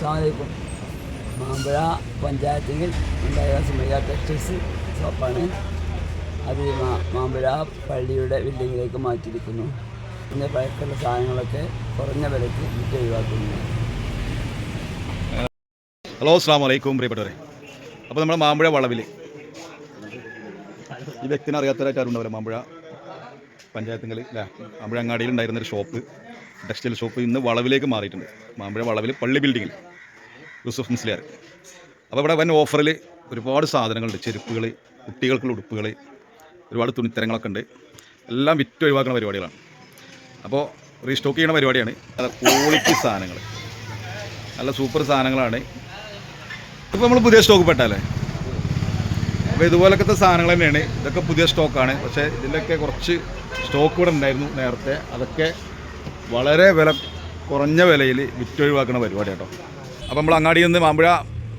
അസ്സാമലൈക്കും മാമ്പഴ പഞ്ചായത്തിൽ ഉണ്ടായ സുമയ്യ ടെക്സ്റ്റൈൽസ് ഷോപ്പാണ്. അത് മാമ്പഴ പള്ളിയുടെ ബിൽഡിങ്ങിലേക്ക് മാറ്റിയിരിക്കുന്നു. പിന്നെ പഴക്കമുള്ള സാധനങ്ങളൊക്കെ കുറഞ്ഞ വിലയ്ക്ക് വിറ്റ് ഒഴിവാക്കുന്നു. ഹലോ അസ്സാം വലൈക്കും പ്രിയപ്പെട്ടവരെ. അപ്പോൾ നമ്മുടെ മാമ്പഴ വളവിൽ ഈ വ്യക്തിനെ അറിയാത്തവരായിട്ട് ആരുണ്ടാവില്ല മാമ്പഴ പഞ്ചായത്തുകൾ അല്ലേ? മാമ്പഴ അങ്ങാടിയിൽ ഉണ്ടായിരുന്നൊരു ഷോപ്പ് ടെക്സ്റ്റൈൽ ഷോപ്പ് ഇന്ന് വളവിലേക്ക് മാറിയിട്ടുണ്ട്. മാമ്പഴ വളവിൽ പള്ളി ബിൽഡിങ്ങിൽ യൂസുഫ് മുസ്ലിയാർ. അപ്പോൾ ഇവിടെ വൻ ഓഫറിൽ ഒരുപാട് സാധനങ്ങളുണ്ട്. ചെരുപ്പുകൾ കുട്ടികൾക്കുള്ള ഉടുപ്പുകൾ ഒരുപാട് തുണിത്തരങ്ങളൊക്കെ ഉണ്ട്. എല്ലാം വിറ്റ് ഒഴിവാക്കുന്ന പരിപാടികളാണ്. അപ്പോൾ റീസ്റ്റോക്ക് ചെയ്യുന്ന പരിപാടിയാണ്. അത് ക്വാളിറ്റി സാധനങ്ങൾ. നല്ല സൂപ്പർ സാധനങ്ങളാണ്. ഇപ്പോൾ നമ്മൾ പുതിയ സ്റ്റോക്ക് പെട്ടാലേ അപ്പോൾ ഇതുപോലത്തെ സാധനങ്ങൾ തന്നെയാണ്. ഇതൊക്കെ പുതിയ സ്റ്റോക്കാണ് പക്ഷേ ഇതിലൊക്കെ കുറച്ച് സ്റ്റോക്ക് ഇവിടെ ഉണ്ടായിരുന്നു നേരത്തെ. അതൊക്കെ വളരെ വില കുറഞ്ഞ വിലയിൽ വിറ്റൊഴിവാക്കുന്ന പരിപാടി കേട്ടോ അപ്പോൾ നമ്മൾ അങ്ങാടിയിൽ നിന്ന് മാമ്പുഴ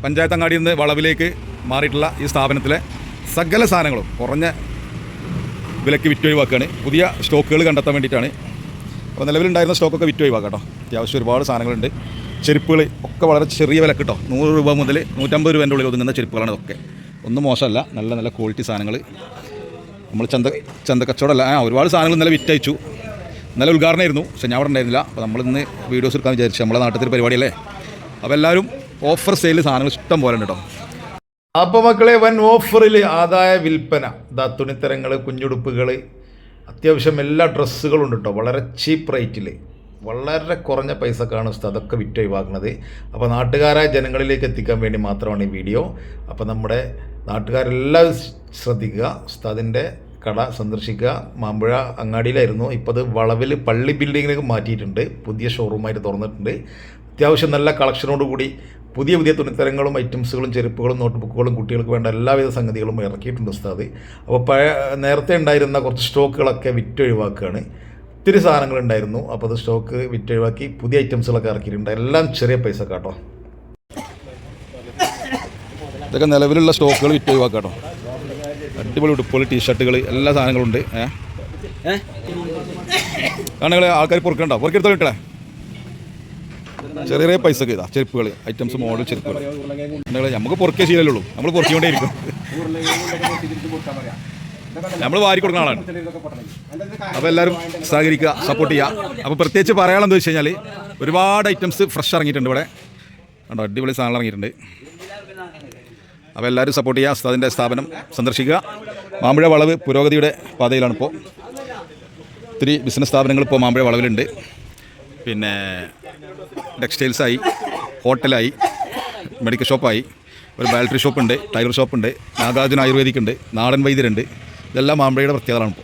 പഞ്ചായത്ത് അങ്ങാടിയിൽ നിന്ന് വളവിലേക്ക് മാറിയിട്ടുള്ള ഈ സ്ഥാപനത്തിലെ സകല സാധനങ്ങളും കുറഞ്ഞ വിലയ്ക്ക് വിറ്റൊഴിവാക്കുകയാണ് പുതിയ സ്റ്റോക്കുകൾ കണ്ടെത്താൻ വേണ്ടിയിട്ടാണ്. അപ്പോൾ നിലവിലുണ്ടായിരുന്ന സ്റ്റോക്കൊക്കെ വിറ്റൊഴിവാക്കാം കേട്ടോ അത്യാവശ്യം ഒരുപാട് സാധനങ്ങളുണ്ട്. ചെരുപ്പുകൾ ഒക്കെ വളരെ ചെറിയ വില കിട്ടോ നൂറ് രൂപ മുതൽ നൂറ്റമ്പത് രൂപേന്റെ ഉള്ളിൽ ഒതുങ്ങുന്ന ചെരുപ്പുകളാണ് ഇതൊക്കെ. ഒന്നും മോശമല്ല. നല്ല നല്ല ക്വാളിറ്റി സാധനങ്ങൾ. നമ്മൾ ചന്ത ചന്ത കച്ചവടമല്ല ആ ഒരുപാട് സാധനങ്ങൾ ഇന്നലെ വിറ്റയച്ചു. നല്ല ഉദ്ഘാടനമായിരുന്നു പക്ഷേ ഞാൻ അവിടെ ഉണ്ടായിരുന്നില്ല. അപ്പോൾ നമ്മളിന്ന് വീഡിയോസ് എടുക്കാൻ വിചാരിച്ചു. നമ്മളെ നാട്ടിൽ പരിപാടിയല്ലേ? അപ്പോൾ എല്ലാവരും ഓഫർ സെയിൽ സാധനങ്ങൾ ഇഷ്ടം പോലെ ഉണ്ട് കേട്ടോ. അപ്പോൾ മക്കളെ വൻ ഓഫറിൽ ആദായ വിൽപ്പന. ദാ തുണിത്തരങ്ങൾ കുഞ്ഞുടുപ്പുകൾ അത്യാവശ്യം എല്ലാ ഡ്രസ്സുകളും ഉണ്ട് കേട്ടോ. വളരെ ചീപ്പ് റേറ്റിൽ വളരെ കുറഞ്ഞ പൈസക്കാണ് അതൊക്കെ വിറ്റൊഴിവാക്കുന്നത് അപ്പോൾ നാട്ടുകാരായ ജനങ്ങളിലേക്ക് എത്തിക്കാൻ വേണ്ടി മാത്രമാണ് ഈ വീഡിയോ അപ്പോൾ നമ്മുടെ നാട്ടുകാരെല്ലാവരും ശ്രദ്ധിക്കുക. ഉസ്താദിന്റെ കട സന്ദർശിക്കുക. മാമ്പുഴ അങ്ങാടിയിലായിരുന്നു. ഇപ്പോൾ അത് വളവിൽ പള്ളി ബിൽഡിങ്ങിലേക്ക് മാറ്റിയിട്ടുണ്ട്. പുതിയ ഷോറൂമായിട്ട് തുറന്നിട്ടുണ്ട്. അത്യാവശ്യം നല്ല കളക്ഷനോട് കൂടി പുതിയ പുതിയ തുണിത്തരങ്ങളും ഐറ്റംസുകളും ചെരുപ്പുകളും നോട്ട്ബുക്കുകളും കുട്ടികൾക്ക് വേണ്ട എല്ലാവിധ സംഗതികളും ഇറക്കിയിട്ടുണ്ട് ഉസ്താദ്. അപ്പോൾ പഴയ നേരത്തെ ഉണ്ടായിരുന്ന കുറച്ച് സ്റ്റോക്കുകളൊക്കെ വിറ്റൊഴിവാക്കുകയാണ്. ഒത്തിരി സാധനങ്ങളുണ്ടായിരുന്നു അപ്പോൾ അത് സ്റ്റോക്ക് വിറ്റൊഴിവാക്കി പുതിയ ഐറ്റംസുകളൊക്കെ ഇറക്കിയിട്ടുണ്ട്. എല്ലാം ചെറിയ പൈസ കേട്ടോ ഇതൊക്കെ നിലവിലുള്ള സ്റ്റോക്കുകൾ വിറ്റ് ഒഴിവാക്കാം കേട്ടോ അടിപൊളി ഉടുപ്പുകൾ ടീഷർട്ടുകൾ എല്ലാ സാധനങ്ങളും ഉണ്ട്. ഏഹ് കാരണം ആൾക്കാർ പൊറുക്കണ്ടോ? പൊറുക്കെടുത്തോ കിട്ടേ ചെറിയ ചെറിയ പൈസക്ക് ഇതാ ചെരുപ്പുകൾ ഐറ്റംസ് മോഡൽ ചെരുപ്പുകൾ നമുക്ക് പുറക്കേ ശീലമുള്ളൂ. നമ്മൾ പൊറുക്കിക്കൊണ്ടേ ഇരിക്കും. നമ്മൾ വാരി കൊടുക്കുന്ന ആളാണ്. അപ്പോൾ എല്ലാവരും സഹകരിക്കുക സപ്പോർട്ട് ചെയ്യുക. അപ്പോൾ പ്രത്യേകിച്ച് പറയാനെന്ന് വെച്ച് കഴിഞ്ഞാൽ ഒരുപാട് ഐറ്റംസ് ഫ്രഷ് ഇറങ്ങിയിട്ടുണ്ട് ഇവിടെ. കണ്ടോ അടിപൊളി സാധനം ഇറങ്ങിയിട്ടുണ്ട്. അപ്പോൾ എല്ലാവരും സപ്പോർട്ട് ചെയ്യുക അസ്താദിന്റെ സ്ഥാപനം സന്ദർശിക്കുക. മാമ്പഴ വളവ് പുരോഗതിയുടെ പാതയിലാണിപ്പോൾ ഒത്തിരി ബിസിനസ് സ്ഥാപനങ്ങൾ ഇപ്പോൾ മാമ്പഴ വളവിലുണ്ട്. പിന്നെ ടെക്സ്റ്റൈൽസായി ഹോട്ടലായി മെഡിക്കൽ ഷോപ്പായി ഒരു ബാറ്ററി ഷോപ്പുണ്ട് ടൈലർ ഷോപ്പുണ്ട് നാഗാർജുന ആയുർവേദിക് ഉണ്ട് നാടൻ വൈദ്യരുണ്ട്. ഇതെല്ലാം മാമ്പഴയുടെ പ്രത്യേകതകളാണ്